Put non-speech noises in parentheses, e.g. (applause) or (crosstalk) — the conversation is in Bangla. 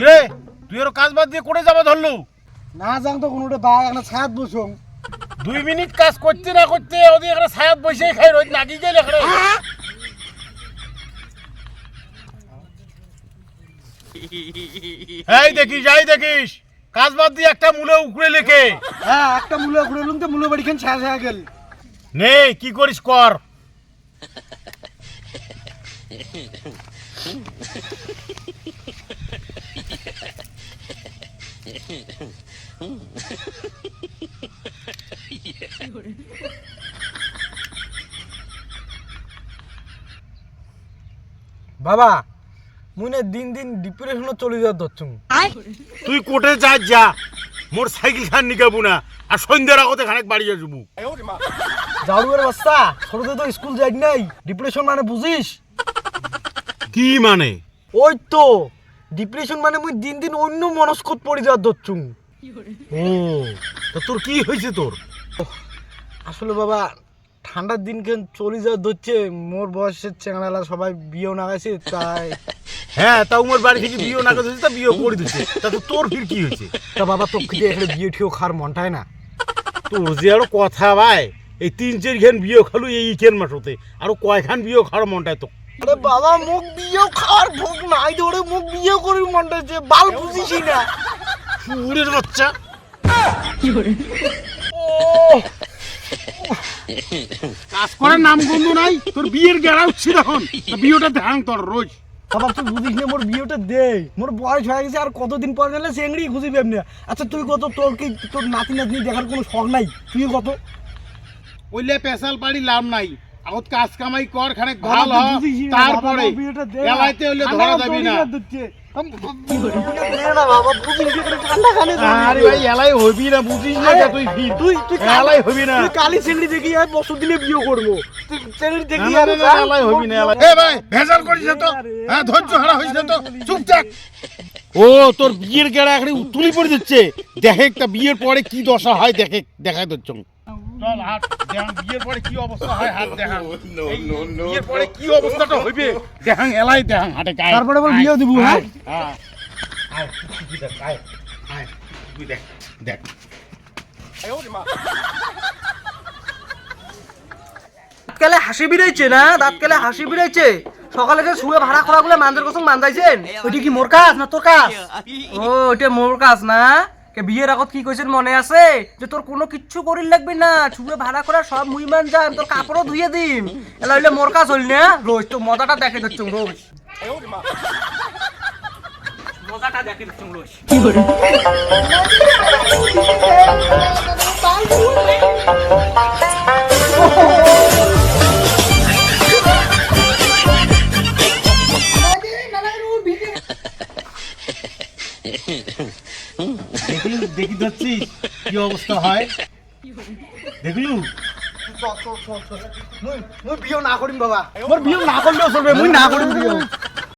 কে তুই ওর কাজ বাদ দিয়ে করে যাবা ধরলু? না যাং তো কোনোটা বাঘ একটা ছাদ বসুন দুই মিনিট কাজ করতে না করতে ওদের এখানে ছায়াত বসে খাই রোজ নাকি গেলে এই দেখিস এই দেখিস। কাজ বাদ দিয়ে একটা মূলে উকড়ে লেখে। হ্যাঁ একটা মূল্য ঘুরে লুম তো মূল্য বাড়ি খান ছায়া ছায়া গেল। নে কি করিস কর। বাবা মুই না দিন দিন ডিপ্রেশনে চলে যাওয়ার ধরছুম তুই কোটে যা যা। মোর সাইকেল খান নিকাবু না। আর সন্ধ্যার আগতে খানেক বাড়ি আসব জাড়ুয়ের বাচ্চা ছোটতে তো স্কুল যাই নাই। ডিপ্রেশন মানে বুঝিস? কি মানে? ওই তো ডিপ্রেশন মানে মুই দিন দিন অন্য মনস্কত পড়ে যাওয়ার ধরছুম ও তা তোর কি হয়েছে তোর? আসলে বাবা ঠান্ডার দিন কেন চলে যাওয়ার ধরছে মোর বয়সের চেংড়ালা সবাই বিয়েও নাগাইছে তাই হ্যাঁ তা উমর বাড়ি থেকে বিয়ে না করছিস তা বিয়ে করে দিচ্ছে তা তো তোর ফির কি হয়েছে? তা বাবা তো খেতে এখানে বিয়ে ঠিও খার মনটাই না। তোর যে আরও কথা ভাই এই তিন চার খান বিয়ে খালু এই ইকেন মাসতে আরও কয়খান বিয়ে খাওয়ার মনটায় তো। আরে বাবা মুখ বিয়েও খাওয়ার ভোগ নাই ওরে মুখ বিয়ে করি মনটা যে বাল বুঝিসই না। সুরের বাচ্চা। কাজ করার নাম গন্ধ নাই তোর বিয়ের গেড়া উঠছি এখন বিয়েটা ধ্যান তোর রোজ। বাবা তুই বুঝিস না মোর বিয়েটা দে মোর বয়স হয়ে গেছে আর কতদিন পর গেলে চেংড়ি খুঁজি এমনি আচ্ছা তুই কত তোর কি তোর নাতি নাতনি দেখার কোনো শখ নাই? তুই কত? ওইলে পেশাল বাড়ি লাভ নাই। আগত কাজ কামাই কর খানে ভালো তারপরে না। হইলে ধরা যাবি না। না দিচ্ছে। আম- দে না বাবা, বুঝিস না, এখানে ঠান্ডা খানে দড়ি আরে ভাই এলাই হবি না বুঝিস না তুই তুই তুই এলাই হবি না। তুই কালি চিংড়ি দেখি আর বছর দিলে বিয়ে করব। তুই চিংড়ি দেখি আর না, না, এলাই হবি না এলাই এ ভাই ভেজাল করিস তো। হ্যাঁ ধৈর্য হারা হইস তো। চুপ থাক। ও তোর বিয়ের গেড়া এখানে তুলি পড়ে দিচ্ছে। দেখে একটা বিয়ের পরে কি দশা হয় দেখে দেখাই তোর চল চল দেখান বিয়ের পরে কি অবস্থা হয় দেখান (laughs) বিয়ের পরে কি অবস্থাটা হইবে? দেখান এলাই দেখান হাটে গায়ে তারপরে আবার বিয়েও দিবো, হ্যাঁ? হ্যাঁ আয় তুই দেখ আয় আয় তুই দেখ দেখ। দাঁতকালে হাসি বেরোইছে না? দাঁতকালে হাসি বেরোইছে সকালে যে শুয়ে ভাড়া খোলা গুলো মানদের কসম মানজাইছেন ওইটা কি মোর কাজ না তোর কাজ? ও ওইটা মোর কাজ না? কে বিয়ের আগত কি কইছেন মনে আছে? যে তোর কোনো কিচ্ছু করির লাগবে না ছুয়ে ভাড়া করা সব মুই মান যান তোর কাপড়ও ধুয়ে দিম। এলা হইলে মোর কাজ হইল না? রোজ তো মজাটা দেখে দিচ্ছ রোজ। মজাটা দেখে দিচ্ছ রোজ। (laughs) দেখলু দেখি যাচ্ছি কি অবস্থা হয়। দেখলু? বিয়ে না করিম বাবা। মোর বিয়ে না করলেও চলবে মুই না করিম বিয়ে।